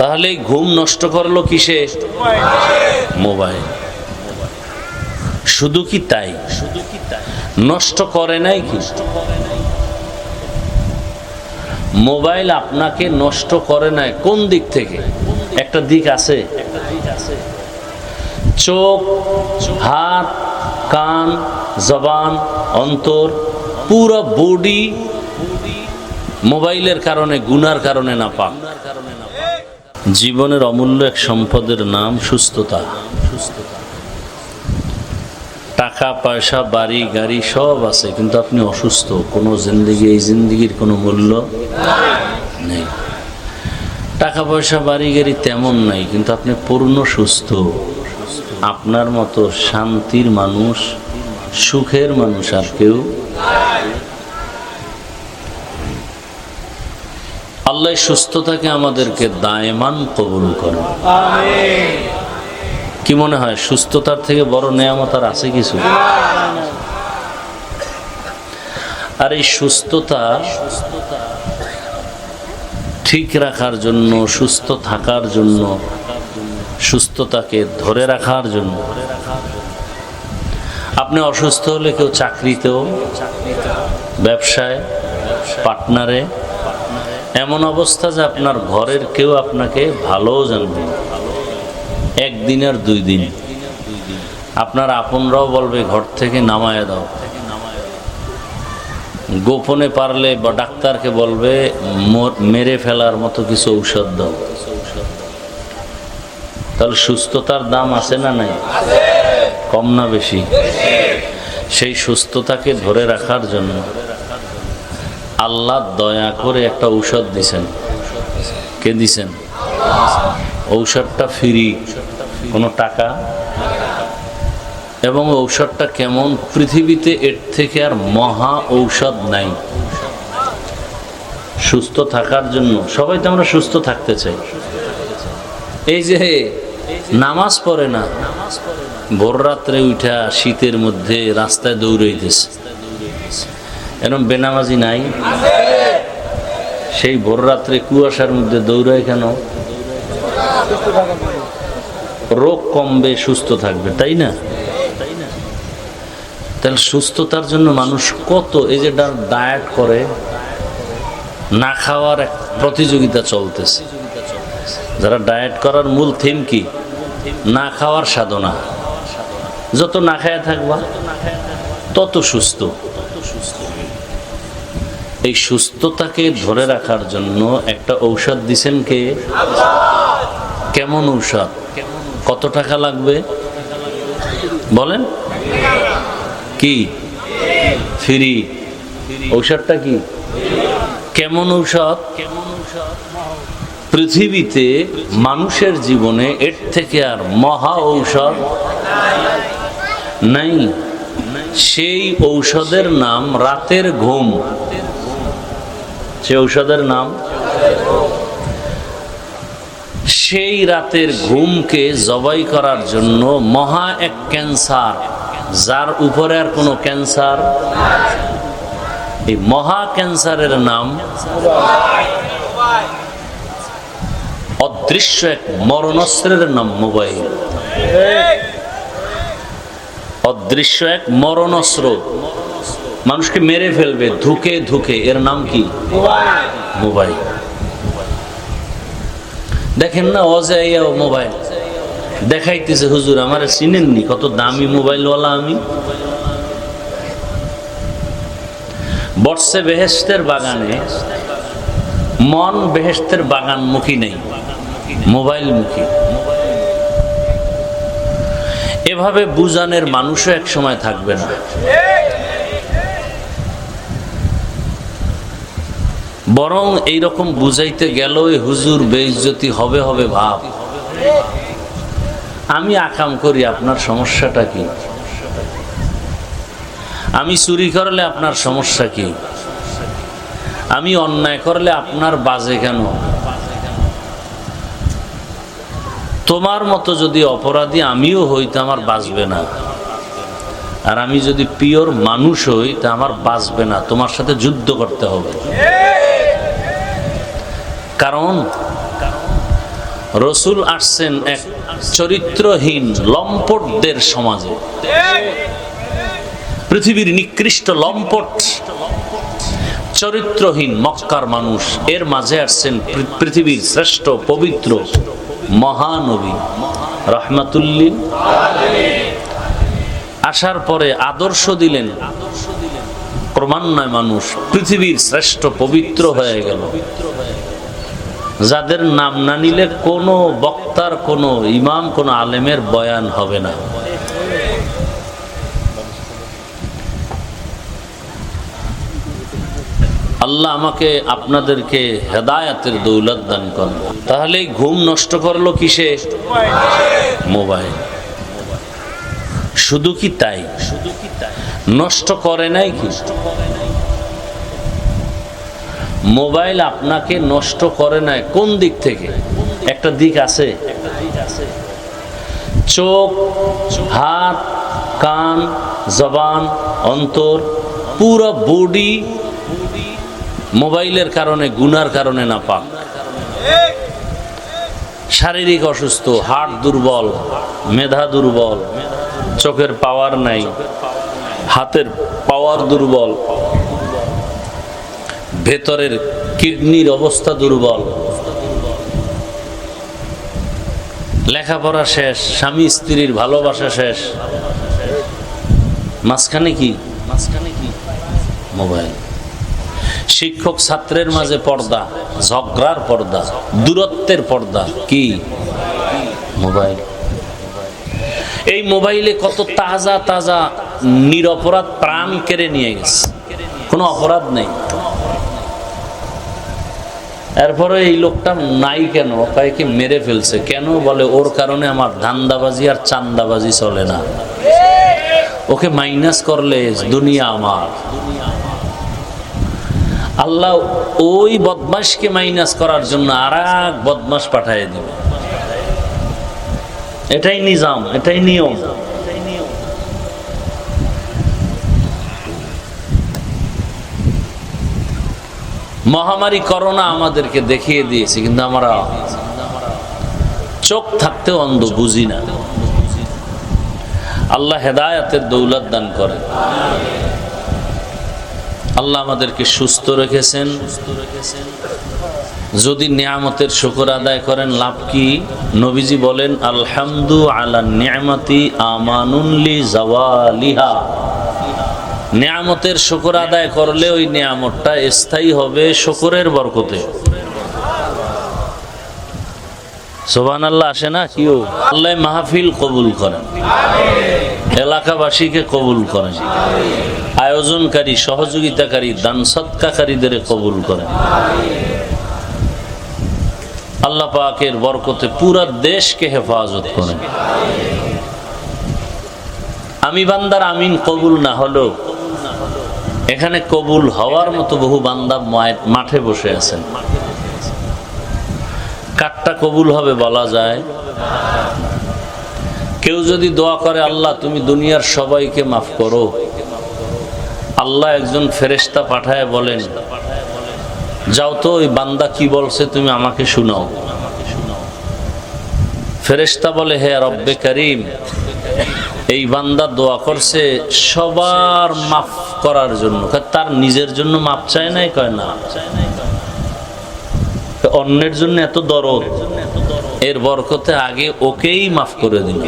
তাহলে ঘুম নষ্ট করল কিসে? মোবাইল। শুধু কি তাই? নষ্ট করে নাই কি? মোবাইল আপনাকে নষ্ট করে নাই। কোন দিক থেকে? একটা দিক আছে। চোখ, হাত, কান, জবান, অন্তর, পুরো বডি মোবাইলের কারণে, গুনার কারণে না পাক। জীবনের অমূল্য এক সম্পদের নাম সুস্থতা। টাকা, পয়সা, বাড়ি, গাড়ি সব আছে, কিন্তু আপনি অসুস্থ, কোনো জিন্দিগি, এই জিন্দিগির কোনো মূল্য নেই। টাকা, পয়সা, বাড়ি, গাড়ি তেমন নাই, কিন্তু আপনি পূর্ণ সুস্থ। আপনার মতো শান্তির মানুষ, সুখের মানুষ আর কেউ আল্লাহ সুস্থতাকে আমাদেরকে দায়মান কবুল করেন। কি মনে হয় সুস্থতার থেকে বড় নেয়ামত আর আছে কিছু? আর এই সুস্থতা ঠিক রাখার জন্য সুস্থ থাকার জন্য সুস্থতাকে ধরে রাখার জন্য। আপনি অসুস্থ হলে কেউ চাকরিতেও ব্যবসায় পার্টনারে এমন অবস্থা যে আপনার ঘরের কেউ আপনাকে ভালোও জানবে। একদিন আর দুই দিন। আপনার আপনরাও বলবে, ঘর থেকে নামায় দাও। গোপনে পারলে বা ডাক্তারকে বলবে মেরে ফেলার মতো কিছু ঔষধ দাও। তাহলে সুস্থতার দাম আছে না নাই? কম না বেশি? সেই সুস্থতাকে ধরে রাখার জন্য আল্লাহ দয়া করে একটা ঔষধ দিছেন। কে দিছেন? ঔষধটা ফ্রি। কোনো টাকা? এবং ঔষধটা কেমন? পৃথিবীতে এর থেকে আর মহা ঔষধ নাই। সুস্থ থাকার জন্য। সবাই তো আমরা সুস্থ থাকতে চাই। এই যে নামাজ পড়ে না ভোর রাত্রে উঠা শীতের মধ্যে রাস্তায় দৌড়াইতেছে। এরকম বেনামাজি নাই। সেই ভোর রাত্রে কুয়াশার মধ্যে দৌড়ায় কেন? রোগ কমবে, সুস্থ থাকবে, তাই না? তাহলে সুস্থতার জন্য মানুষ কত, এই যে ডায়েট করে, না খাওয়ার এক প্রতিযোগিতা চলতেছে। যারা ডায়েট করার মূল থিম কি? না খাওয়ার সাধনা। যত না খায়া থাকবা, তত সুস্থ। এই সুস্থতাকে ধরে রাখার জন্য একটা ঔষধ দিছেন কে? কেমন ঔষধ? কত টাকা লাগবে? বলেন। কি? ফ্রি। ঔষধটা কি? কেমন ঔষধ? পৃথিবীতে মানুষের জীবনে এর থেকে আর মহা ঔষধ নাই। সেই ঔষধের নাম রাতের ঘুম। সে ঔষধের নাম? সেই রাতের ঘুমকে জবাই করার জন্য মহা এক ক্যান্সার, যার উপরে আর কোনো ক্যান্সার? এই মহা ক্যান্সারের নাম অদৃশ্য এক মরণস্ত্রের নাম মোবাইল। অদৃশ্য এক মরণস্ত্র মানুষকে মেরে ফেলবে ধুকে ধুকে। এর নাম কি? মোবাইল। দেখেন না অজাইয়া মোবাইল। দেখাইতেছে হুজুর আমার চিনেননি? কত দামি মোবাইলওয়ালা আমি। বর্ষে বেহেস্তের বাগানে মন বেহেস্তের বাগান মুখী নেই। মোবাইল মুখী এভাবে বুজানের মানুষও এক সময় থাকবে না। বরং এইরকম বুঝাইতে গেল হুজুর বেইজ্জতি হবে হবে ভাব। আমি আকাম করি, আপনার সমস্যাটা কি? আমি চুরি করলে আপনার সমস্যা কি? আমি অন্যায় করলে আপনার বাজে কেন? তোমার মতো যদি অপরাধী আমিও হই, তা আমার বাঁচবে না। আর আমি যদি পিওর মানুষ হই, তা আমার বাঁচবে না। তোমার সাথে যুদ্ধ করতে হবে। কারণ রসুল আসছেন এক চরিত্রহীন লম্পটদের সমাজে। পৃথিবীর নিকৃষ্ট লম্পট, চরিত্রহীন মক্কার মানুষ, এর মাঝে আসছেন পৃথিবীর শ্রেষ্ঠ পবিত্র মহানবী রহমাতুল্লিন আসার পরে আদর্শ দিলেন ক্রমান্বয়ে মানুষ, পৃথিবীর শ্রেষ্ঠ পবিত্র হয়ে গেল। যাদের নাম না নিলে কোনো বক্তার, কোনো ইমাম, কোনো আলেমের বয়ান হবে না। আল্লাহ আমাকে আপনাদেরকে হেদায়াতের দৌলত দান করেন। তাহলে ঘুম নষ্ট করল কিসে? মোবাইল। শুধু কি তাই? নষ্ট করে নাই কি? মোবাইল আপনাকে নষ্ট করে নাই। কোন দিক থেকে? একটা দিক আছে। চোখ, হাত, কান, জবান, অন্তর, পুরো বডি মোবাইলের কারণে, গুনার কারণে না পাক শারীরিক অসুস্থ হার্ট দুর্বল, মেধা দুর্বল, চোখের পাওয়ার নাই, হাতের পাওয়ার দুর্বল ভেতরের কিডনির অবস্থা দুর্বল। লেখাপড়া শেষ, স্বামী স্ত্রীর ভালোবাসা শেষ। মাঝখানে কি? মোবাইল। শিক্ষক ছাত্রের মাঝে পর্দা, ঝগড়ার পর্দা, দূরত্বের পর্দা, কি? মোবাইল। এই মোবাইলে কত তাজা তাজা নিরপরাধ প্রাণ কেড়ে নিয়ে গেছে। কোনো অপরাধ নেই। এরপরে এই লোকটা নাই কেন? কাইকে মেরে ফেলছে। কেন? বলে, ওর কারণে আমার ধান্দাবাজি আর চান্দাবাজি চলে না। ওকে মাইনাস করলে দুনিয়া আমার। আল্লাহ ওই বদমাসকে মাইনাস করার জন্য আর এক বদমাস পাঠিয়ে দিবে। এটাই নিজাম, এটাই নিয়ম। মহামারী করোনা আমাদেরকে দেখিয়ে দিয়েছে, কিন্তু আমরা চোখ থাকতেও অন্ধ বুঝি না। আল্লাহ হেদায়াতের দৌলত দান করেন। আল্লাহ আমাদেরকে সুস্থ রেখেছেন। যদি নিয়ামতের শুকর আদায় করেন, লাভ কি? নবীজি বলেন, আলহামদু আলা নিয়ামতি আমানুল্লি জাওয়ালিহা। নিয়ামতের শুকর আদায় করলে ওই নিয়ামতটা স্থায়ী হবে শুকরের বরকতে। সোবান আল্লাহ আসে না? কিও আল্লাহ মাহফিল কবুল করেন। এলাকাবাসীকে কবুল করেন। আয়োজনকারী, সহযোগিতাকারী, দান সৎকাকারীদের কবুল করেন। আল্লাহ পাকের বরকতে পুরা দেশকে হেফাজত করেন। আমি বান্দার আমিন কবুল না হলেও এখানে কবুল হওয়ার মতো বহু বান্দা মাঠে বসে আছেন। কাঠটা কবুল হবে বলা যায়। কেউ যদি দোয়া করে, আল্লাহ, তুমি দুনিয়ার সবাইকে মাফ করো। আল্লাহ একজন ফেরেস্তা পাঠায় বলেন, যাও তো, ওই বান্দা কি বলছে তুমি আমাকে শুনাও। ফেরেস্তা বলে, হে রব্বে করিম, এই বান্দা দোয়া করছে, সবার মাফ করার জন্য। তার নিজের জন্য মাপ চায় নাই কয় না অন্যের জন্য এত দরদ, এর বরকতে আগে ওকেই মাফ করে দিল।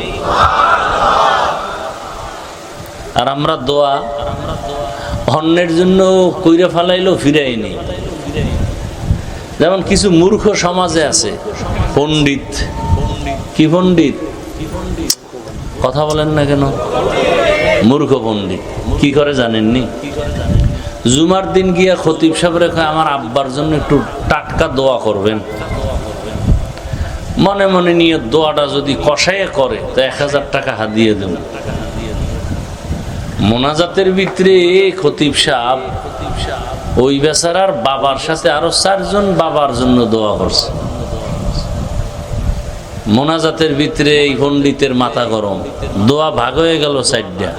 আর আমরা দোয়া, অন্যের জন্য কইরে ফালাইলেও ফিরাই নেই যেমন কিছু মূর্খ সমাজে আছে, পণ্ডিত। কি পণ্ডিত? কথা বলেন না কেন? মূর্খ পণ্ডিত কি করে জানেননি? জুমার দিন গিয়া খতিব সাহেব কয়, আমার আব্বার জন্য একটু টাটকা দোয়া করবেন। মনে মনে নিয়ে দোয়াটা যদি কষাইয়ে করে, তো এক হাজার টাকা হাদিয়ে দেব। মোনাজাতের ভিতরে খতিব সাহেব, ওই বেচারার বাবার সাথে আরও চারজন বাবার জন্য দোয়া করছে। মোনাজাতের ভিতরে এই পণ্ডিতের মাথা গরম। দোয়া ভাগ হয়ে গেল সাইডটা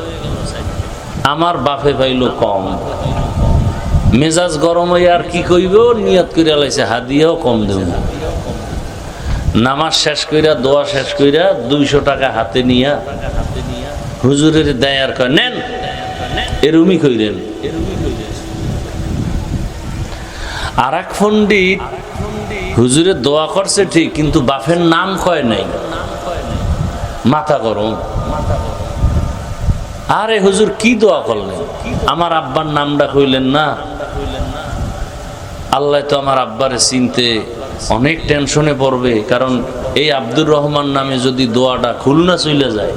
আমার বাপে পাইল কম। মেজাজ গরম হয়ে আর কি কইব? নিয়ত করে লাইছে হাদিয়াও কম দেব নামাজ শেষ কইরা, দোয়া শেষ কইরা দুইশো টাকা হাতে নিয়া হুজুরের দেয় আর কয়, নেন এরুমি কইরেন। আর এক পণ্ডিত হুজুরের দোয়া করছে ঠিক, কিন্তু বাফের নাম কয় নাই। মাথা গরম। আরে হুজুর, কি দোয়া করলেন? আমার আব্বার নামটা কইলেন না? আল্লাহ তো আমার আব্বারে চিনতে অনেক টেনশনে পড়বে, কারণ এই আব্দুর রহমান নামে যদি দোয়াটা খুলনা চলে যায়,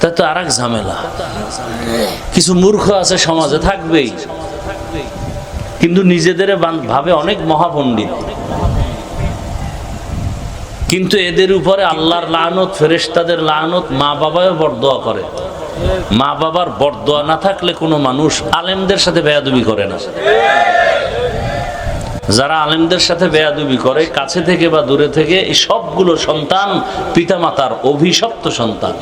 তা তো আর এক ঝামেলা। কিছু মূর্খ আছে সমাজে থাকবেই, কিন্তু নিজেদের ভাবে অনেক মহাপণ্ডিত। কিন্তু এদের উপরে আল্লাহর লানত, ফেরেশতাদের লানত মা বাবাও বরদোয়া করে। মা বাবার বরদোয়া না থাকলে কোনো মানুষ আলেমদের সাথে বেয়াদবি করে না। যারা আলেমদের সাথে বেয়াদবি করে, কাছে থেকে বা দূরে থেকে, এই সবগুলো সন্তান পিতামাতার অভিশপ্ত সন্তান।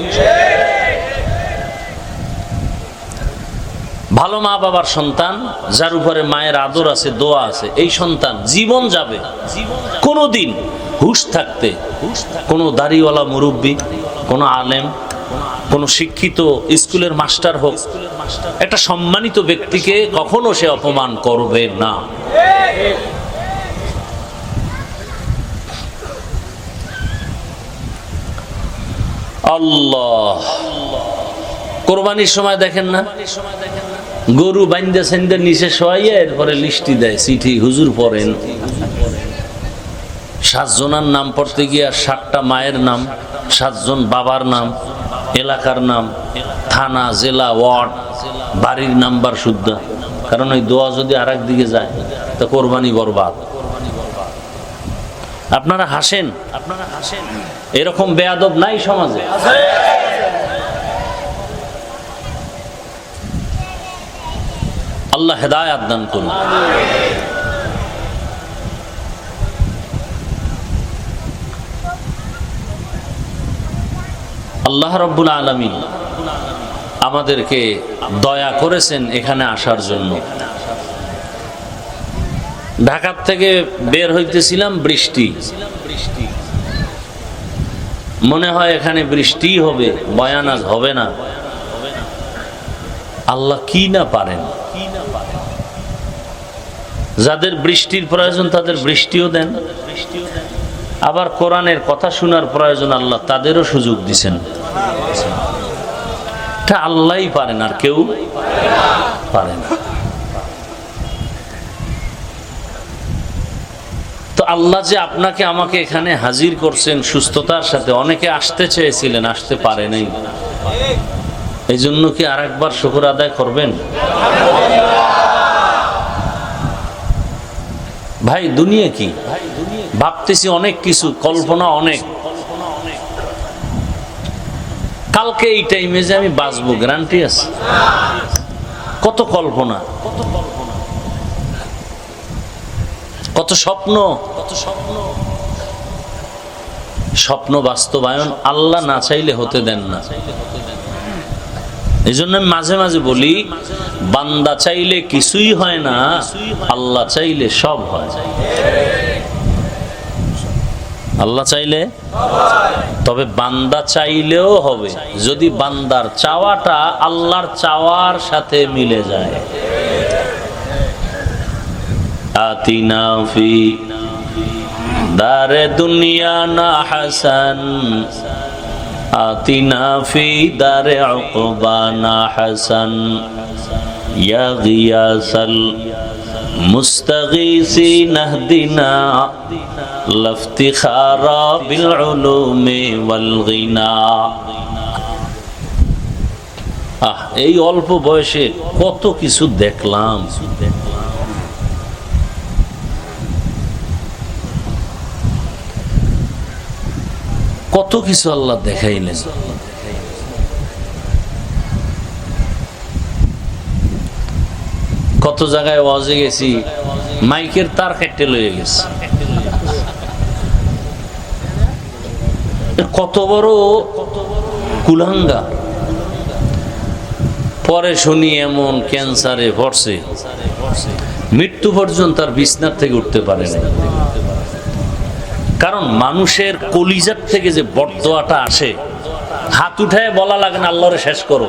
ভালো মা বাবার সন্তান, যার উপরে মায়ের আদর আছে, দোয়া আছে, এই সন্তান জীবন যাবে। কোনোদিন হুশ থাকতে কোনো দাড়িওয়ালা মুরব্বী, কোনো আলেম, কোনো শিক্ষিত স্কুলের মাস্টার হোক, একটা সম্মানিত ব্যক্তিকে কখনো সে অপমান করবে না। আল্লাহ। কোরবানির সময় দেখেন না? গরু বাইন্দা সেন্দা নিচে শোয়াইয়া এরপরে লিস্টি দেয়, চিঠি হুজুর পড়েন। সাতজনার নাম পড়তে গিয়া সাতটা মায়ের নাম, সাতজন বাবার নাম, এলাকার নাম, থানা, জেলা, ওয়ার্ড, বাড়ির নাম্বার শুদ্ধ। কারণ ওই দোয়া যদি আর দিকে যায়, তা কোরবানি বরবাদ। আপনারা হাসেন আপনারা হাসেন? এরকম বেয়াদব নাই সমাজে? আল্লাহ হেদায়াত দান করুন। আল্লাহ রব্বুল আলমী আমাদেরকে দয়া করেছেন এখানে আসার জন্য। ঢাকার থেকে বের হইতেছিলাম বৃষ্টি। মনে হয় এখানে বৃষ্টি হবে, বয়ান আজ হবে না। আল্লাহ কি না পারেন? যাদের বৃষ্টির প্রয়োজন তাদের বৃষ্টিও দেন। আবার কোরআনের কথা শোনার প্রয়োজন আল্লাহ তাদেরও সুযোগ দিছেন। এটা আল্লাহই পারেন আর কেউ পারে না। তো আল্লাহ যে আপনাকে, আমাকে এখানে হাজির করছেন সুস্থতার সাথে, অনেকে আসতে চেয়েছিলেন, আসতে পারে নাই। এই জন্য কি আর একবার শুকুর আদায় করবেন? ভাই, দুনিয়া কি? ভাবতেছি অনেক কিছু, কল্পনা অনেক। কালকে এই টাইমে যে আমি বাঁচবো গ্যারান্টি আছে। কত কল্পনা। কত স্বপ্ন কত স্বপ্ন। স্বপ্ন বাস্তবায়ন আল্লাহ না চাইলে হতে দেন না। এই জন্য আমি মাঝে মাঝে বলি, বান্দা চাইলে কিছুই হয় না, আল্লাহ চাইলে সব হয়। আল্লাহ চাইলে? তবে বান্দা চাইলেও হবে। যদি বান্দার চাওয়াটা আল্লাহর চাওয়ার সাথে মিলে যায়। দারে দুনিয়া না হাসান। দারে উকবানা হাসান। গিয়াসাল লাফতিখার بالعلوم উলুমি আহ, এই অল্প বয়সে কত কিছু দেখলাম। কত কিছু আল্লাহ দেখাইলেন। কত জায়গায় ওয়াজে গেছি, মাইকের তার কেটে লয়ে গেছে। কত বড় কুলাঙ্গা? পরে শুনি এমন ক্যান্সারে ভরছে। মৃত্যু পর্যন্ত তার বিছনার থেকে উঠতে পারে না কারণ মানুষের কলিজার থেকে যে বরদোয়াটা আসে, হাত উঠায় বলা লাগে না, আল্লাহরে শেষ করো।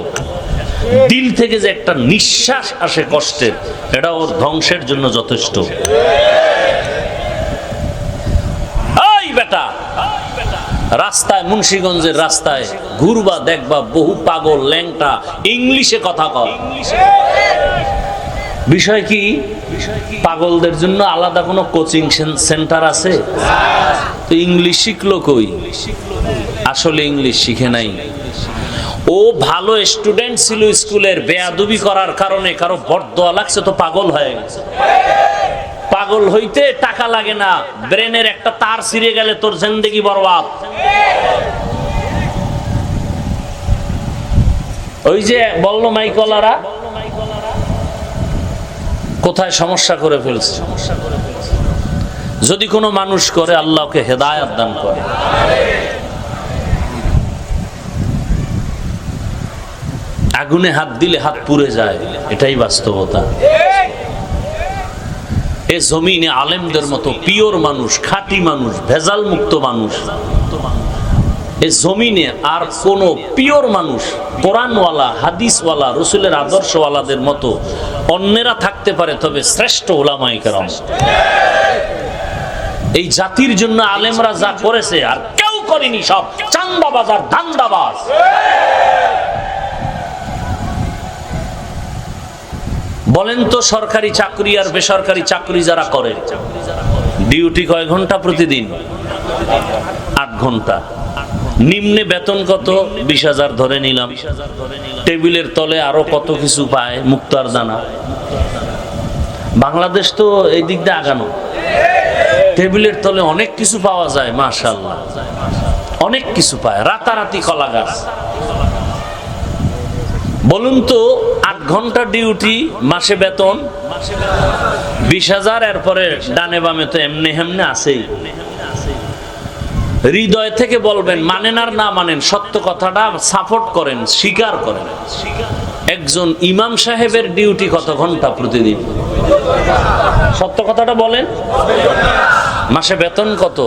দিল থেকে যে একটা নিঃশ্বাস আসে কষ্টের এটা ওর ধ্বংসের জন্য যথেষ্ট এই বেটা রাস্তায়, মুন্সীগঞ্জের রাস্তায় ঘুরবা, দেখবা বহু পাগল, ল্যাংটা। ইংলিশে কথা কয়। বিষয় কি? পাগলদের জন্য আলাদা কোনো কোচিং সেন্টার আছে? তো ইংলিশ শিখলো কই? আসলে ইংলিশ শিখে নাই। ও ভালো স্টুডেন্ট ছিল স্কুলের, বেয়াদুবি করার কারণে কারও বরদোয়া লাগছে তো পাগল হয়ে গেছে। পাগল হইতে টাকা লাগে না। ব্রেনের একটা তার ছিঁড়ে গেলে তোর জিন্দেগি বরবাদ। ওই যে বলল মাইকলারা, কোথায় সমস্যা করে ফেলছে? যদি কোনো মানুষ করে, আল্লাহকে হেদায়াত দান করে। আগুনে হাত দিলে হাত পুড়ে যায়, এটাই বাস্তবতা। এ জমিনে আলেমদের মতো পিওর মানুষ, খাঁটি মানুষ ভেজাল মুক্ত মানুষ। এ জমিনে আর কোন পিওর মানুষ, কোরআনওয়ালা, হাদিসওয়ালা, রসুলের আদর্শওয়ালাদের মতো অন্যেরা থাকতে পারে, তবে শ্রেষ্ঠ ওলামাই কারণ এই জাতির জন্য আলেমরা যা করেছে, আর কেউ করেনি সব, চান্দাবাজ আর ধান্দাবাজ। বলেন তো সরকারি চাকরি আর বেসরকারি চাকরি যারা করে, ডিউটি কয় ঘণ্টা প্রতিদিন? আট ঘণ্টা। নিম্নে বেতন কত? বিশ হাজার ধরে নিলাম। টেবিলের তলে আরও কত কিছু পায়? মুক্তার জানা। বাংলাদেশ তো এই দিক দিয়ে আগানো। টেবিলের তলে অনেক কিছু পাওয়া যায় মাশাল্লাহ অনেক কিছু পায়। রাতারাতি কলা গাছ বলুন তো আট ঘণ্টা ডিউটি, মাসে বেতন, বিশ হাজার, এরপরে ডানে বামে তো এমনি হেমনে আছেই। হৃদয় থেকে বলবেন, মানেন আর না মানেন, সত্য কথাটা সাপোর্ট করেন, স্বীকার করেন। একজন ইমাম সাহেবের ডিউটি কত ঘণ্টা প্রতিদিন? সত্য কথাটা বলেন। মাসে বেতন কত?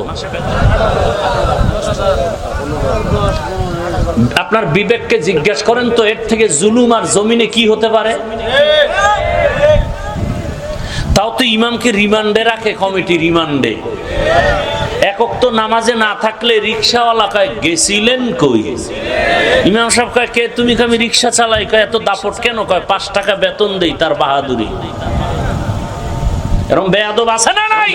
আপনার বিবেককে জিজ্ঞেস করেন তো, এর থেকে জুলুম আর জমিনে কি হতে পারে? তাও তো ইমামকে রিমান্ডে রাখে, কমিটি রিমান্ডে। একক তো নামাজে না থাকলে রিক্সাওয়ালা কয়, গেছিলেন কই? ইমাম সাহেব কয়, কে তুমি? আমি রিক্সা চালাই। কয়, এত দাপট কেন? কয়, পাঁচ টাকা বেতন দেই তার বাহাদুরি। এরকম বেয়াদব আছে না নাই?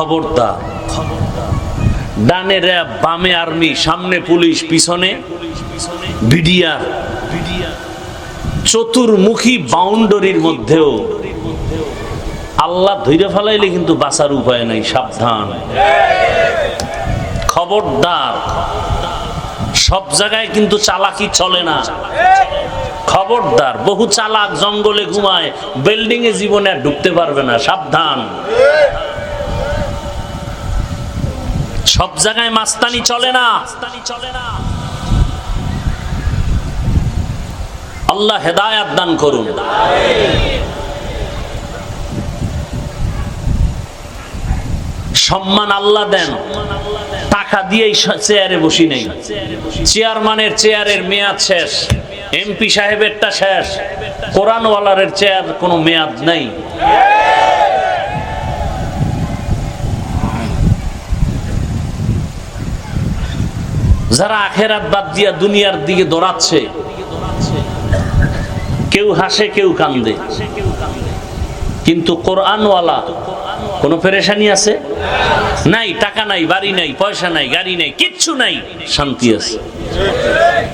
খবরদার ডানে র্যাব, বামে আর্মি, সামনে পুলিশ, পিছনে বিডিআর। চতুর্মুখী বাউন্ডারির মধ্যেও আল্লাহ ধৈর্য ফেলাইলে কিন্তু বাঁচার উপায় নাই, সাবধান। খবরদার, সব জায়গায় কিন্তু চালাকি চলে না। খবরদার, বহু চালাক জঙ্গলে ঘুমায় বিল্ডিং এ জীবনে ঢুকতে পারবে না, সাবধান। সব জায়গায় মাস্তানি চলে না। আল্লাহ হেদায়াত দান করুন। সম্মান আল্লাহ দেন। টাকা দিয়েই চেয়ারে বসি নেই। চেয়ারম্যানের চেয়ারের মেয়াদ শেষ। এমপি সাহেবেরটা শেষ। কোরআনওয়ালারের চেয়ার কোনো মেয়াদ নেই। যারা আখেরাত বাদ দিয়া দুনিয়ার দিকে দৌড়াচ্ছে, কেউ হাসে, কেউ কান্দে। কিন্তু কোরআনওয়ালা, কোনো পেরেশানি আছে? নাই, টাকা নাই, বাড়ি নাই, পয়সা নাই, গাড়ি নাই, কিচ্ছু নাই, শান্তি আছে।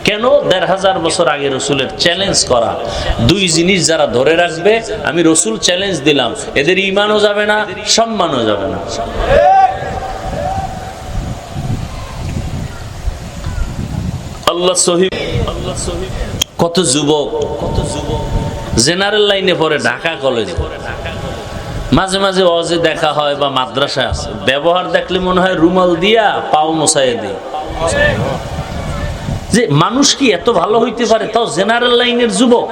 কেন? দেড় হাজার বছর আগে রসুলের চ্যালেঞ্জ করা। দুই জিনিস যারা ধরে রাখবে, আমি রসুল চ্যালেঞ্জ দিলাম। এদের ইমানও যাবে না, সম্মানও যাবে না। আল্লাহ সহিব কত যুবক কত যুবক। জেনারেল লাইনে পড়ে, ঢাকা কলেজে মাঝে মাঝে অজে দেখা হয় বা মাদ্রাসা আছে ব্যবহার দেখলে মনে হয় রুমাল দিয়া পাও মশাই দিই যে মানুষ কি এত ভালো হইতে পারে, তাও জেনারেল লাইনের যুবক?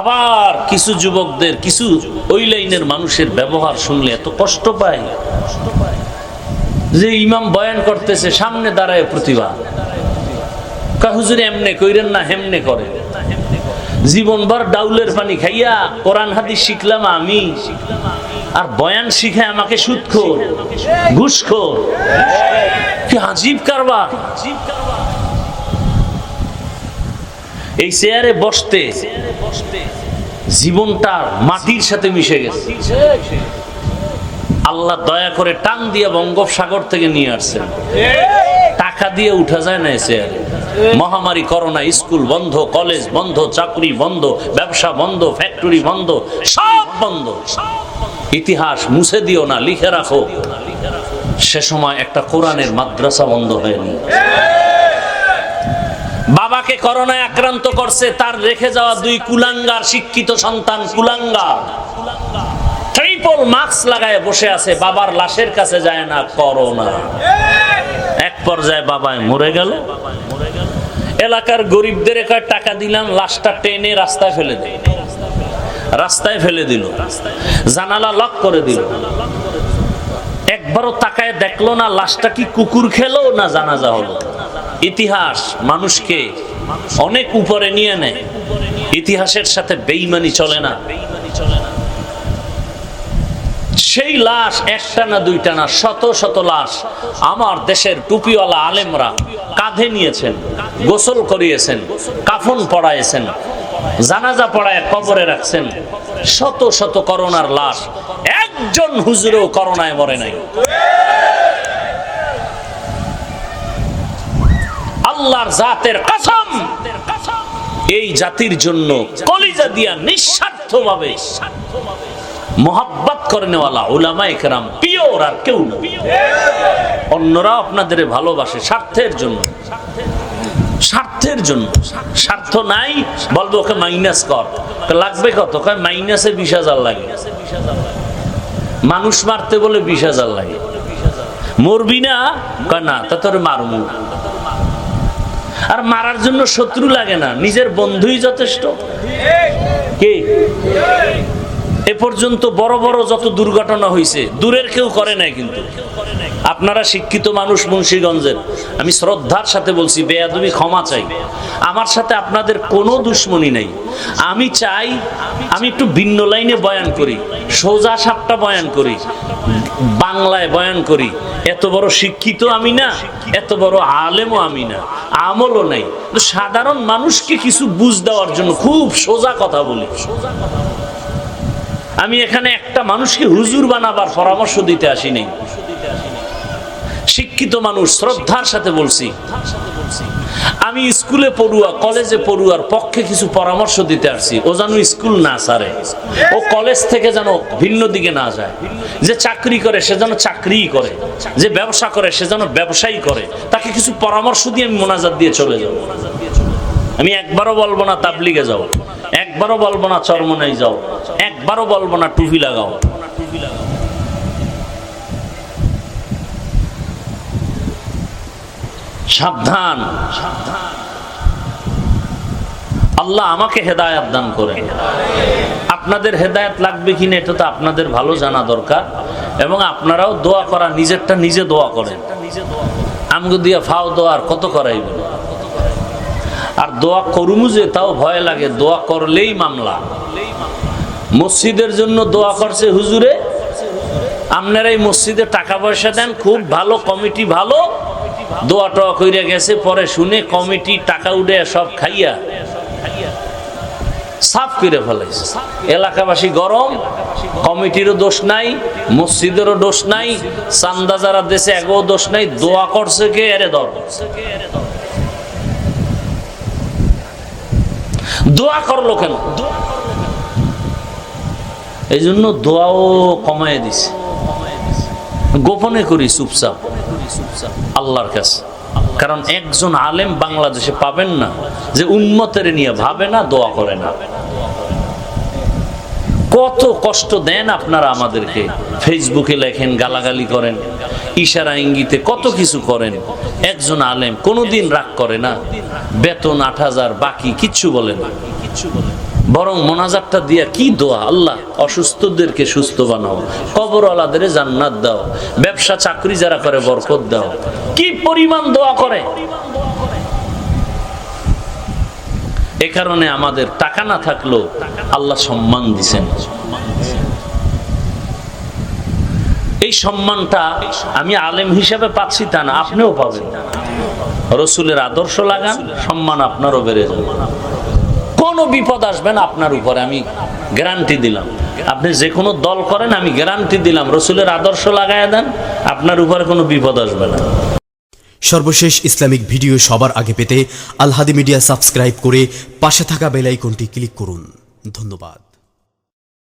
আবার কিছু যুবকদের, কিছু ওই লাইনের মানুষের ব্যবহার শুনলে এত কষ্ট পায় কষ্ট পায়। যে ইমাম বয়ান করতেছে, সামনে দাঁড়ায় প্রতিভা। কাহুজুরে এমনে কইরেন না, হেমনে করে। জীবনভর ডাউলের পানি খাইয়া কোরআন, হাদিস শিখলাম আমি। আর বয়ান শিখে আমাকে সুদখোর ঘুষখোর। কি আজীব কারবার। এই চেয়ারে বসতে জীবনটা মাটির সাথে মিশে গেছে। আল্লাহ দয়া করে টান দিয়ে বঙ্গোপসাগর থেকে নিয়ে আসছেন টাকা দিয়ে উঠা যায় না এসে মহামারী, করোনা, স্কুল বন্ধ, কলেজ বন্ধ, চাকরি বন্ধ, ব্যবসা বন্ধ, ফ্যাক্টরি বন্ধ, সব বন্ধ। ইতিহাস মুছে দিও না, লিখে রাখো। সে সময় একটা কোরআনের মাদ্রাসা বন্ধ হয়নি বাবাকে করোনায় আক্রান্ত করছে, তার রেখে যাওয়া দুই কুলাঙ্গার শিক্ষিত সন্তান কুলাঙ্গার ট্রিপল মাস্ক লাগায় বসে আছে, বাবার লাশের কাছে যায় না করোনা এক পর্যায়ে বাবায় মরে গেল। এলাকার গরিবদের কয় টাকা দিলাম, লাশটা টেনে রাস্তায় ফেলে দিল। রাস্তায় ফেলে দিল। জানালা লক করে দিল। একবারও তাকায় দেখল না, লাশটা কি কুকুর খেলো না জানাজা হলো। ইতিহাস মানুষকে অনেক উপরে নিয়ে নেয়। ইতিহাসের সাথে বেইমানি চলে না। লাশ, একটা না দুইটা না, শত শত লাশ আমার দেশের টুপিওয়ালা আলেমরা কাঁধে নিয়েছেন, গোসল করিয়েছেন, কাফন পড়াইছেন জানাজা পড়ায় কবরে রাখছেন, শত শত করোনার লাশ, একজন হুজুরেও করোনায় মরে নাই। আল্লাহর জাতের কসম, এই জাতির জন্য কলিজা দিয়া নিঃস্বার্থ ভাবে মোহাব্বত করে নেওয়ালা ওলামা একরাম পিওর আর কেউ না। অন্যরা আপনাদের ভালোবাসে স্বার্থের জন্য। স্বার্থের জন্য। স্বার্থ নাই, বলব ওকে মাইনাস কর। লাগবে কত? মাইনাসে বিশ হাজার লাগে। মানুষ মারতে বলে বিশ হাজার লাগে। মরবি না? না, তা তোর মারমু আর মারার জন্য শত্রু লাগে না, নিজের বন্ধুই যথেষ্ট। কে? এ পর্যন্ত বড় বড় যত দুর্ঘটনা হয়েছে দূরের কেউ করে নাই কিন্তু। আপনারা শিক্ষিত মানুষ মুন্সীগঞ্জের। আমি শ্রদ্ধার সাথে বলছি, বেয়াদবি ক্ষমা চাই। আমার সাথে আপনাদের কোনো দুশ্মনী নাই। আমি চাই, আমি একটু ভিন্ন লাইনে বয়ান করি, সোজা সাপটা বয়ান করি, বাংলায় বয়ান করি। এত বড় শিক্ষিত আমি না, এত বড় আলেমও আমি না, আমলও নাই। সাধারণ মানুষকে কিছু বুঝ দেওয়ার জন্য খুব সোজা কথা বলি। আমি এখানে একটা মানুষকে হুজুর বানাবার পরামর্শ দিতে আসিনি। শিক্ষিত মানুষ, শ্রদ্ধার সাথে বলছি। আমি স্কুলে পড়ুয়া, কলেজে পড়ুয়ার পক্ষে কিছু পরামর্শ দিতে আসছি। ও যেন স্কুল না সারে। ও কলেজ থেকে যেন ভিন্ন দিকে না যায়। যে চাকরি করে, সে যেন চাকরিই করে। যে ব্যবসা করে, সে যেন ব্যবসায়ী করে। তাকে কিছু পরামর্শ দিয়ে আমি মোনাজাত দিয়ে চলে যাব। আমি একবারও বলব না, তাবলিগে যাও। একবারও বলব না, চরমনাই যাও। একবারও বলব না, টুপি লাগাও। সাবধান। আল্লাহ আমাকে হেদায়াত দান করে আপনাদের হেদায়াত লাগবে কিনা এটা তো আপনাদের ভালো জানা দরকার এবং আপনারাও দোয়া করা, নিজেরটা নিজে দোয়া করেন। আমগো দিয়া ফাও দোয়ার কত করাইবেন আর দোয়া করুমু যে, তাও ভয় লাগে। দোয়া করলেই মামলা। মসজিদের জন্য দোয়া করছে হুজুরে। আপনারা এই মসজিদে টাকা পয়সা দেন, খুব ভালো কমিটি, ভালো দোয়া টোয়া কইরা গেছে, পরে শুনে কমিটি টাকা উঠে সব খাইয়া সাফ করে ফেলাইছে। এলাকাবাসী গরম, কমিটিরও দোষ নাই, মসজিদেরও দোষ নাই, চান্দা যারা দেশে এগো দোষ নাই, দোয়া করছে কে? এরে দর দোয়া করল কেন? এই জন্য দোয়াও কমায় দিছে। গোপনে করি চুপচাপ। আল্লাহর কাছে। কারণ একজন আলেম বাংলাদেশে পাবেন না, যে উন্মতের নিয়ে ভাবে না, দোয়া করে না। কত কষ্ট দেন আপনারা আমাদেরকে। ফেসবুকে লেখেন, গালাগালি করেন, ইশারা ইঙ্গিতে কত কিছু করেন। একজন আলেম কোনোদিন রাগ করে না, বেতন আট হাজার, বাকি কিচ্ছু বলে না। বরং মোনাজাতটা দিয়া কি দোয়া? আল্লাহ, অসুস্থদেরকে সুস্থ বানাও কবরওয়ালাদের জান্নাত দাও, ব্যবসা, চাকরি যারা করে, বরকত দাও। কি পরিমাণ দোয়া করে? এ কারণে আমাদের টাকা না থাকলেও আল্লাহ সম্মান দিছেন। এই সম্মানটা আমি আলেম হিসাবে পাচ্ছি তা না, আপনিও পাবেন। রসুলের আদর্শ লাগান, সম্মান আপনারও বেড়ে যাবে। কোনো বিপদ আসবে না আপনার উপরে, আমি গ্যারান্টি দিলাম। আপনি যে কোনো দল করেন, আমি গ্যারান্টি দিলাম। রসুলের আদর্শ লাগাই দেন, আপনার উপরে কোনো বিপদ আসবে না। সর্বশেষ ইসলামিক ভিডিও সবার আগে পেতে আলহাদি মিডিয়া সাবস্ক্রাইব করে পাশে থাকা বেলাইকনটি ক্লিক করুন। ধন্যবাদ।